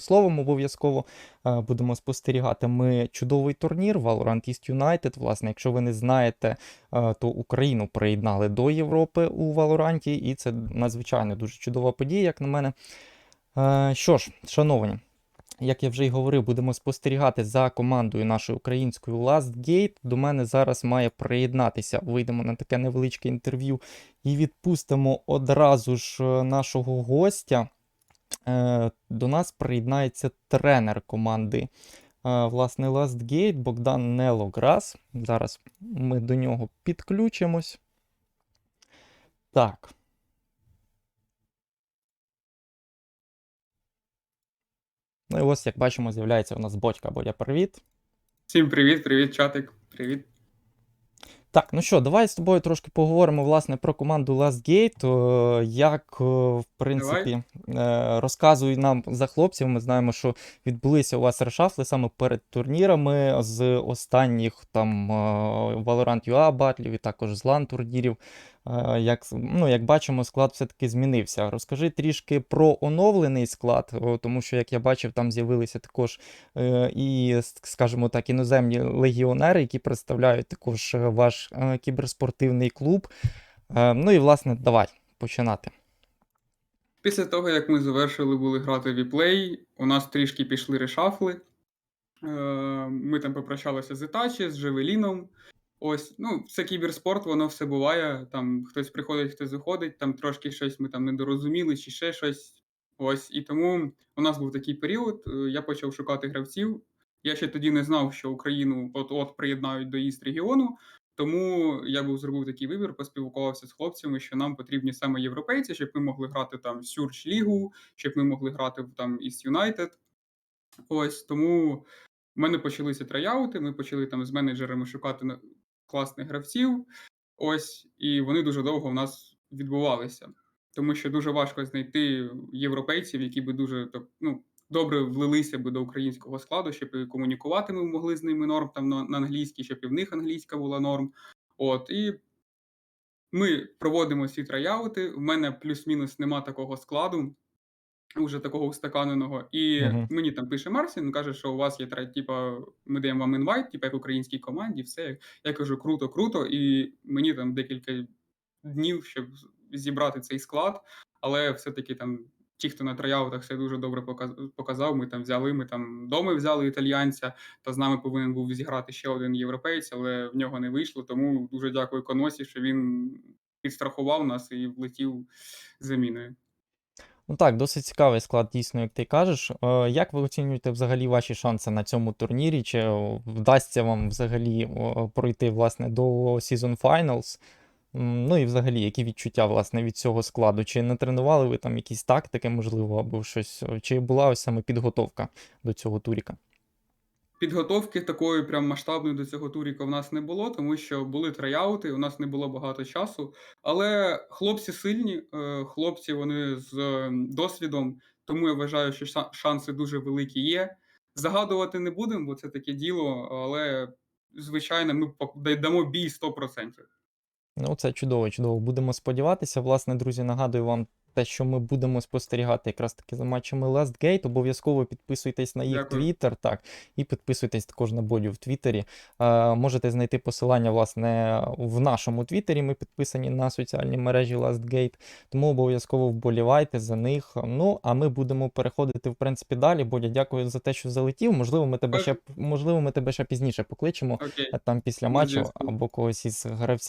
словом обов'язково е, будемо спостерігати ми чудовий турнір Valorant East United. Власне, якщо ви не знаєте, е, то Україну приєднали до Європи у Валоранті, і це надзвичайно дуже чудова подія, як на мене. Е, Що ж, шановні, як я вже й говорив, будемо спостерігати за командою нашою українською Last Gate. До мене зараз має приєднатися. Вийдемо на таке невеличке інтерв'ю і відпустимо одразу ж нашого гостя. Е, До нас приєднається тренер команди. е, Власне, Last Gate Богдан Нелограс. Зараз ми до нього підключимось. Так. Ну і ось, як бачимо, з'являється у нас бочка. Бодя, привіт. Всім привіт, привіт, чатик. Привіт. Так, ну що, давай з тобою трошки поговоримо власне про команду Last Gate. Е, Як, е, в принципі, давай. розказуй нам за хлопців. Ми знаємо, що відбулися у вас решафли саме перед турнірами з останніх там е, Valorant UA батлів і також з LAN турнірів. Е, Як, ну, як бачимо, склад все-таки змінився. Розкажи трішки про оновлений склад, тому що, як я бачив, там з'явилися також е, і, скажімо так, іноземні легіонери, які представляють також е, ваш кіберспортивний клуб. Ну і, власне, давай починати. Після того, як ми завершили були грати віплей, у нас трішки пішли решафли. Ми там попрощалися з Ітачі, з Джевеліном. Ось, ну, це кіберспорт, воно все буває. Там хтось приходить, хтось виходить, там трошки щось ми там не дорозуміли, чи ще щось. Ось, і тому у нас був такий період. е, Я почав шукати гравців. Я ще тоді не знав, що Україну от-от приєднають до Іст регіону. Тому я був зробив такий вибір, поспілкувався з хлопцями, що нам потрібні саме європейці, щоб ми могли грати там Сюрч Лігу, щоб ми могли грати в там East United. Ось тому в мене почалися трайаути. Ми почали там з менеджерами шукати класних гравців. Ось, і вони дуже довго в нас відбувалися. Тому що дуже важко знайти європейців, які би дуже так, ну, добре влилися би до українського складу, щоб комунікувати ми могли з ними норм там на, англійській, щоб і в них англійська була норм. От, і ми проводимо ці трайаути. У мене плюс-мінус нема такого складу, уже такого устаканеного. І Мгм. мені там пише Марсін, каже, що у вас є тра- типа, ми даємо вам інвайт, типа як українській команді, все. Я кажу, круто, круто. І мені там декілька днів, щоб зібрати цей склад, але все-таки там. Ті, хто на трояутах все дуже добре показ- показав. Ми там взяли, ми там доми взяли італіянця, та з нами повинен був зіграти ще один європейць, але в нього не вийшло. Тому дуже дякую Коносі, що він підстрахував нас і влетів заміною. Ну так, досить цікавий склад, дійсно, як ти кажеш. Е, Як ви оцінюєте взагалі ваші шанси на цьому турнірі? Чи е, вдасться вам взагалі е, пройти власне до Season Finals? Ну і взагалі, які відчуття власне від цього складу? Чи не тренували ви там якісь тактики, можливо, або щось? Чи була ось саме підготовка до цього туріка? Підготовки такої прям масштабної до цього туріка в нас не було, тому що були трайаути, у нас не було багато часу. Але хлопці сильні, е, хлопці вони з е, досвідом, тому я вважаю, що шанси дуже великі є. Загадувати не будемо, бо це таке діло, але звичайно, ми дамо бій 100%. Ну, це чудово, чудово. Будемо сподіватися. Власне, друзі, нагадую вам те, що ми будемо спостерігати якраз таки за матчами Last Gate. Обов'язково підписуйтесь на їх твіттер, так, і підписуйтесь також на Бодю в Твіттері. Е, можете знайти посилання, власне, в нашому Твіттері. Ми підписані на соціальні мережі Last Gate, тому обов'язково вболівайте за них. Ну, а ми будемо переходити, в принципі, далі. Бодя, дякую за те, що залетів. Можливо, ми тебе ще, можливо, ми тебе ще пізніше покличемо е, там після матчу або когось із гравців.